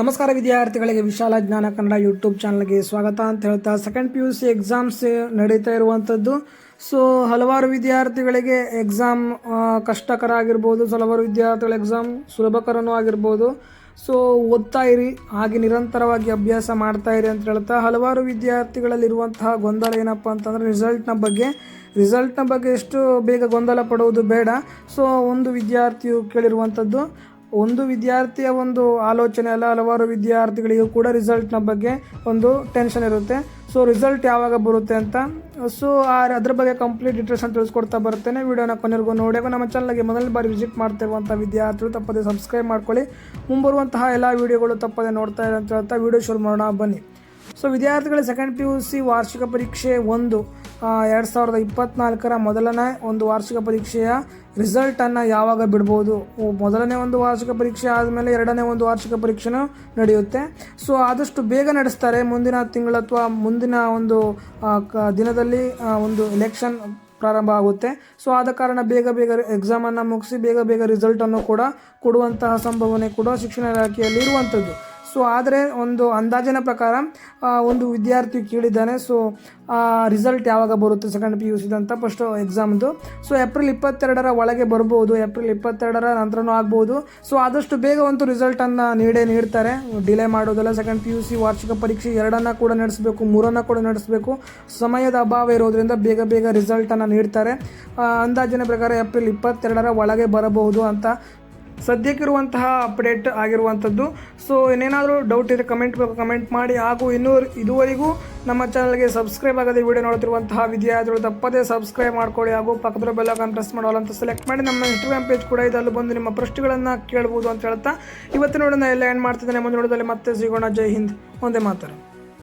ನಮಸ್ಕಾರ ವಿದ್ಯಾರ್ಥಿಗಳಿಗೆ ವಿಶಾಲ ಜ್ಞಾನ ಕನ್ನಡ ಯೂಟ್ಯೂಬ್ ಚಾನಲ್ಗೆ ಸ್ವಾಗತ ಅಂತ ಹೇಳ್ತಾ second P U C exams ನಡೀತಾ ಇರುವಂಥದ್ದು ಸೊ ಹಲವಾರು ವಿದ್ಯಾರ್ಥಿಗಳಿಗೆ ಎಕ್ಸಾಮ್ ಕಷ್ಟಕರ ಆಗಿರ್ಬೋದು ಸೊ ಹಲವಾರು ವಿದ್ಯಾರ್ಥಿಗಳ ಎಕ್ಸಾಮ್ ಸುಲಭಕರನೂ ಆಗಿರ್ಬೋದು. ಸೊ ಓದ್ತಾ ಇರಿ, ಹಾಗೆ ನಿರಂತರವಾಗಿ ಅಭ್ಯಾಸ ಮಾಡ್ತಾ ಇರಿ ಅಂತ ಹೇಳ್ತಾ ಹಲವಾರು ವಿದ್ಯಾರ್ಥಿಗಳಲ್ಲಿರುವಂತಹ ಗೊಂದಲ ಏನಪ್ಪ ಅಂತಂದರೆ ರಿಸಲ್ಟ್ನ ಬಗ್ಗೆ. ರಿಸಲ್ಟ್ನ ಬಗ್ಗೆ ಎಷ್ಟು ಬೇಗ ಗೊಂದಲ ಪಡುವುದು ಬೇಡ. ಸೊ ಒಂದು ವಿದ್ಯಾರ್ಥಿಯು ಕೇಳಿರುವಂಥದ್ದು ಒಂದು ವಿದ್ಯಾರ್ಥಿಯ ಒಂದು ಆಲೋಚನೆ ಅಲ್ಲ, ಹಲವಾರು ವಿದ್ಯಾರ್ಥಿಗಳಿಗೂ ಕೂಡ ರಿಸಲ್ಟ್ನ ಬಗ್ಗೆ ಒಂದು ಟೆನ್ಷನ್ ಇರುತ್ತೆ. ಸೊ ರಿಸಲ್ಟ್ ಯಾವಾಗ ಬರುತ್ತೆ ಅಂತ ಸೊ ಅದ್ರ ಬಗ್ಗೆ ಕಂಪ್ಲೀಟ್ ಡೀಟೇಲ್ಸ್ ಅಂತ ತಿಳಿಸ್ಕೊಡ್ತಾ ಬರ್ತೇನೆ ವಿಡಿಯೋನ ಕೊನೆಗೂ ನೋಡಿ. ಹಾಗೂ ನಮ್ಮ ಚಾನಲ್ಗೆ ಮೊದಲ ಬಾರಿ ವಿಸಿಟ್ ಮಾಡ್ತಿರುವಂಥ ವಿದ್ಯಾರ್ಥಿಗಳು ತಪ್ಪದೆ ಸಬ್ಸ್ಕ್ರೈಬ್ ಮಾಡ್ಕೊಳ್ಳಿ. ಮುಂಬರುವಂತಹ ಎಲ್ಲ ವಿಡಿಯೋಗಳು ತಪ್ಪದೆ ನೋಡ್ತಾ ಇರೋ ಅಂತ ಹೇಳ್ತಾ ವಿಡಿಯೋ ಶುರು ಮಾಡೋಣ. ಬನ್ನಿ. ಸೊ ವಿದ್ಯಾರ್ಥಿಗಳ ಸೆಕೆಂಡ್ ಪಿ ಯು ಸಿ ವಾರ್ಷಿಕ ಪರೀಕ್ಷೆ ಒಂದು. ಎರಡು ಸಾವಿರದ ಇಪ್ಪತ್ನಾಲ್ಕರ ಮೊದಲನೇ ಒಂದು ವಾರ್ಷಿಕ ಪರೀಕ್ಷೆಯ ರಿಸಲ್ಟನ್ನು ಯಾವಾಗ ಬಿಡ್ಬೋದು? ಮೊದಲನೇ ಒಂದು ವಾರ್ಷಿಕ ಪರೀಕ್ಷೆ ಆದಮೇಲೆ ಎರಡನೇ ಒಂದು ವಾರ್ಷಿಕ ಪರೀಕ್ಷೆನೂ ನಡೆಯುತ್ತೆ. ಸೊ ಆದಷ್ಟು ಬೇಗ ನಡೆಸ್ತಾರೆ. ಮುಂದಿನ ತಿಂಗಳು ಅಥವಾ ಮುಂದಿನ ಒಂದು ದಿನದಲ್ಲಿ ಒಂದು ಎಲೆಕ್ಷನ್ ಪ್ರಾರಂಭ ಆಗುತ್ತೆ. ಸೊ ಆದ ಕಾರಣ ಬೇಗ ಬೇಗ ಎಕ್ಸಾಮನ್ನು ಮುಗಿಸಿ ಬೇಗ ಬೇಗ ರಿಸಲ್ಟನ್ನು ಕೂಡ ಕೊಡುವಂತಹ ಸಂಭವನೆ ಕೂಡ ಶಿಕ್ಷಣ ಇಲಾಖೆಯಲ್ಲಿ ಇರುವಂಥದ್ದು. ಸೊ ಆದರೆ ಒಂದು ಅಂದಾಜಿನ ಪ್ರಕಾರ ಒಂದು ವಿದ್ಯಾರ್ಥಿ ಕೇಳಿದ್ದಾನೆ. ಸೊ ರಿಸಲ್ಟ್ ಯಾವಾಗ ಬರುತ್ತೆ? ಸೆಕೆಂಡ್ ಪಿ ಯು ಸಿದಂತ ಫಸ್ಟ್ ಎಕ್ಸಾಮ್ದು ಸೊ ಏಪ್ರಿಲ್ ಇಪ್ಪತ್ತೆರಡರ ಒಳಗೆ ಬರ್ಬೋದು. ಏಪ್ರಿಲ್ ಇಪ್ಪತ್ತೆರಡರ ನಂತರನೂ ಆಗ್ಬೋದು. ಸೊ ಆದಷ್ಟು ಬೇಗ ಒಂದು ರಿಸಲ್ಟನ್ನು ನೀಡೇ ನೀಡ್ತಾರೆ. ಡಿಲೇ ಮಾಡೋದಲ್ಲ ಸೆಕೆಂಡ್ ಪಿ ಯು ಸಿ ವಾರ್ಷಿಕ ಪರೀಕ್ಷೆ ಎರಡನ್ನ ಕೂಡ ನಡೆಸಬೇಕು, ಮೂರನ್ನ ಕೂಡ ನಡೆಸಬೇಕು. ಸಮಯದ ಅಭಾವ ಇರೋದ್ರಿಂದ ಬೇಗ ಬೇಗ ರಿಸಲ್ಟನ್ನು ನೀಡ್ತಾರೆ. ಅಂದಾಜಿನ ಪ್ರಕಾರ ಏಪ್ರಿಲ್ ಇಪ್ಪತ್ತೆರಡರ ಒಳಗೆ ಬರಬಹುದು ಅಂತ ಸದ್ಯಕ್ಕಿರುವಂತಹ ಅಪ್ಡೇಟ್ ಆಗಿರುವಂಥದ್ದು. ಸೊ ಇನ್ನೇನಾದರೂ ಡೌಟ್ ಇದೆ ಕಮೆಂಟ್ ಕಮೆಂಟ್ ಮಾಡಿ. ಹಾಗೂ ಇನ್ನೂ ಇದುವರೆಗೂ ನಮ್ಮ ಚಾನಲ್ಗೆ ಸಬ್ಸ್ಕ್ರೈಬ್ ಆಗದೆ ವಿಡಿಯೋ ನೋಡ್ತಿರುವಂತಹ ವಿದ್ಯಾರ್ಥಿಗಳು ತಪ್ಪದೇ ಸಬ್ಸ್ಕ್ರೈಬ್ ಮಾಡ್ಕೊಳ್ಳಿ. ಹಾಗೂ ಪಕ್ಕದ ಬೆಲ್ಲಕನ್ನು ಪ್ರೆಸ್ ಮಾಡೋಲ್ಲ ಅಂತ ಸೆಲೆಕ್ಟ್ ಮಾಡಿ. ನಮ್ಮ ಇನ್ಸ್ಟಾಗ್ರಾಮ್ ಪೇಜ್ ಕೂಡ ಇದೆ. ಅಲ್ಲಿ ಬಂದು ನಿಮ್ಮ ಪ್ರಶ್ನೆಗಳನ್ನು ಕೇಳ್ಬೋದು ಅಂತ ಹೇಳ್ತಾ. ಇವತ್ತು ನೋಡೋಣ, ಎಲ್ಲ ಏನು ಮಾಡ್ತಿದ್ದಾನೆ ಮುಂದೆ ನೋಡೋದಲ್ಲಿ ಮತ್ತೆ ಸಿಗೋಣ. ಜೈ ಹಿಂದ್. ಒಂದೇ ಮಾತಾರೆ